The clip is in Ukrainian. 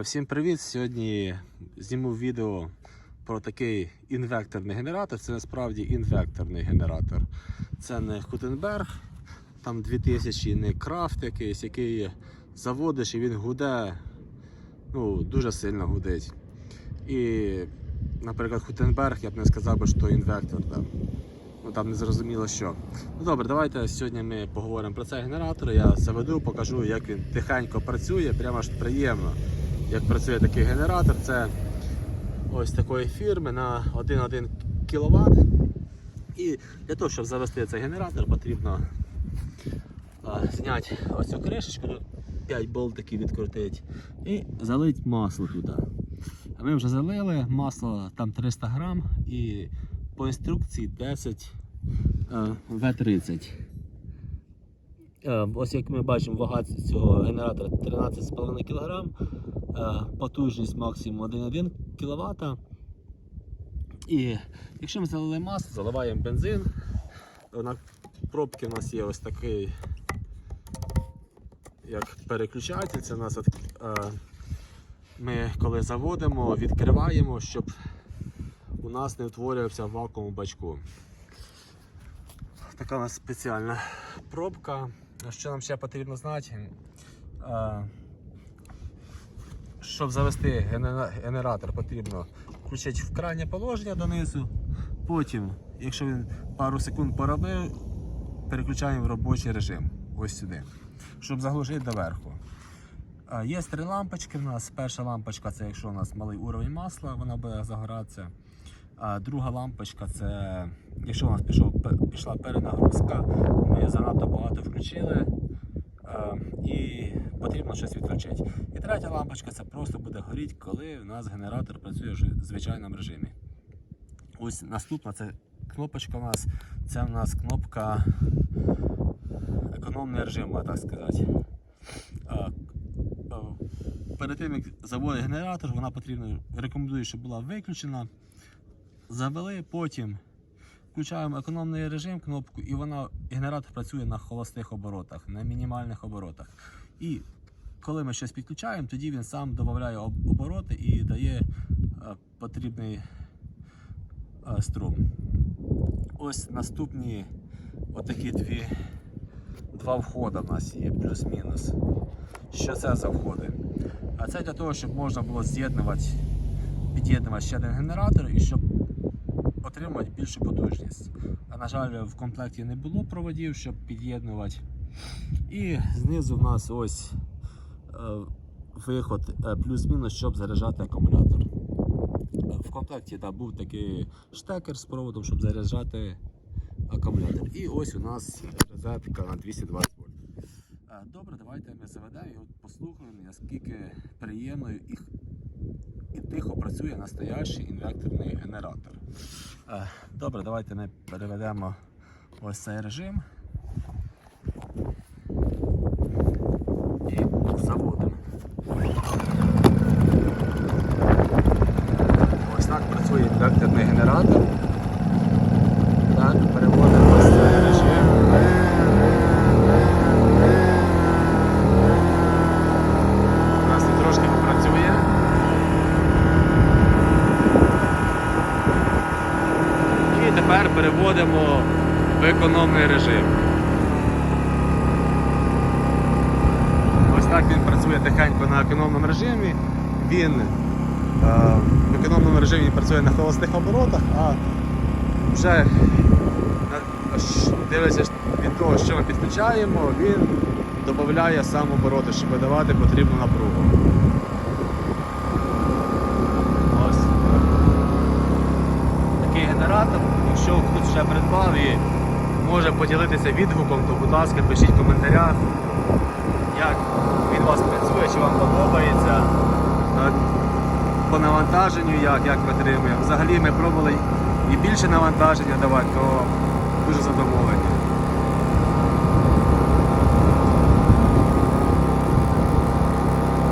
Всім привіт! Сьогодні зніму відео про такий інвекторний генератор. Це насправді інвекторний генератор. Це не Хутенберг, там 2000, не крафт якийсь, який заводиш і він гуде, ну, дуже сильно гудить. І, наприклад, Хутенберг, я б не сказав що інвектор там. Ну там не зрозуміло що. Ну добре, давайте сьогодні ми поговоримо про цей генератор. Я заведу, покажу, як він тихенько працює, прямо аж приємно як працює такий генератор. Це ось такої фірми на 1,1 кВт. І для того, щоб завести цей генератор, потрібно а, зняти ось цю кришечку, 5 болтиків відкрутити і залити масло туди. Ми вже залили масло там 300 грам і по інструкції 10 е, В30. Е, Ось як ми бачимо, вага цього генератора 13,5 кг, потужність максимум 1,1 кВт. І якщо ми залили масло, заливаємо бензин. На пробки у нас є ось такий як переключатель. Це у нас е, ми коли заводимо, відкриваємо, щоб у нас не утворювався вакуум у бачку. Така у нас спеціальна пробка. Що нам ще потрібно знати? Е, Щоб завести генератор, потрібно включити в крайнє положення донизу. Потім, якщо він пару секунд поробив, переключаємо в робочий режим. Ось сюди. Щоб заглушити доверху. Є три лампочки в нас. Перша лампочка це якщо у нас малий уровень масла, вона буде загоратися. А друга лампочка це якщо у нас пішов, пішла перенагрузка, ми занадто багато включили потрібно щось відключити. І третя лампочка це просто буде горіти, коли у нас генератор працює вже в звичайному режимі. Ось наступна це кнопочка у нас. Це у нас кнопка економний режим, можна так сказати. Перед тим як заводити генератор, вона потрібно рекомендую, щоб була виключена. Завели, потім включаємо економний режим кнопку, і вона генератор працює на холостих оборотах, на мінімальних оборотах. І коли ми щось підключаємо, тоді він сам додає обороти і дає е, потрібний е, струм. Ось наступні отакі дві, два входи в нас є, плюс-мінус. Що це за входи? А це для того, щоб можна було з'єднувати, під'єднувати ще один генератор і щоб отримувати більшу потужність. А на жаль, в комплекті не було проводів, щоб під'єднувати. І знизу в нас ось виход е, плюс-мінус, щоб заряджати акумулятор. Е, В комплекті да, був такий штекер з проводом, щоб заряджати акумулятор. І ось у нас розетка на 220 вольт. Е, Добре, давайте ми заведемо і от послухаємо, наскільки приємно і, і тихо працює настоящий інвекторний генератор. Е, Добре, давайте ми переведемо ось цей режим. І заводимо. Ось так працює інвекторний генератор. Так, переводимо цей режим. У нас тут трошки попрацює. І тепер переводимо в економний режим. Ось так він працює тихенько на економному режимі. Він в економному режимі працює на холостих оборотах, а вже на- дивлячись від того, що ми підключаємо, він додає сам обороти, щоб видавати потрібну напругу. Ось. Такий генератор, якщо хтось вже придбав і може поділитися відгуком, то будь ласка, пишіть в коментарях, як він вас працює, чи вам подобається. По навантаженню як, як витримує. Взагалі ми пробували і більше навантаження давати, то дуже задоволені.